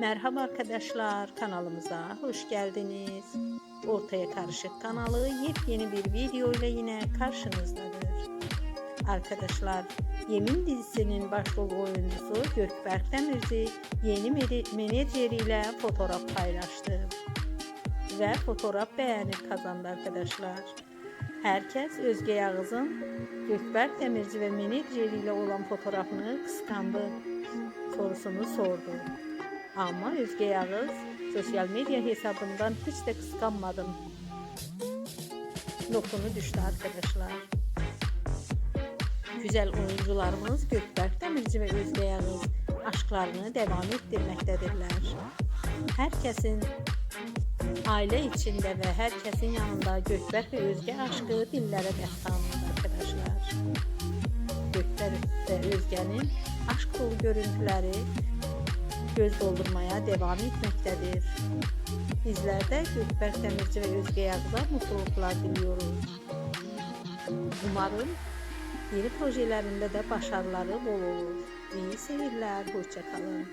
Merhaba arkadaşlar kanalımıza hoş geldiniz. Ortaya Karışık kanalı yepyeni bir video ile yine karşınızdadır. Arkadaşlar Yemin dizisinin başrol oyuncusu Gökberk Demirci yeni menajeriyle fotoğraf paylaştı. Ve fotoğraf beğeni kazandı arkadaşlar. Herkes Özge Yağız'ın Gökberk Demirci ve menajeriyle olan fotoğrafını kıskandı sorusunu sordu. Ama Özge Yağız sosyal medya hesabından hiç de kıskanmadım. Notunu düştü arkadaşlar. Güzel oyuncularımız Gökberk Demirci ve Özge Yağız aşklarını devam ettirmektedirler. Herkesin aile içinde ve herkesin yanında Gökberk ve Özge aşkı dillere destanlıdır arkadaşlar. Gökberk ve Özge'nin aşk dolu görüntüleri göz doldurmaya devam etmektedir. Bizler de Gökberk Demirci ve Özge Yağız'a mutluluklar diliyoruz. Umarım yeni projelerinde de başarıları bol olur. İyi seyirler, hoşçakalın.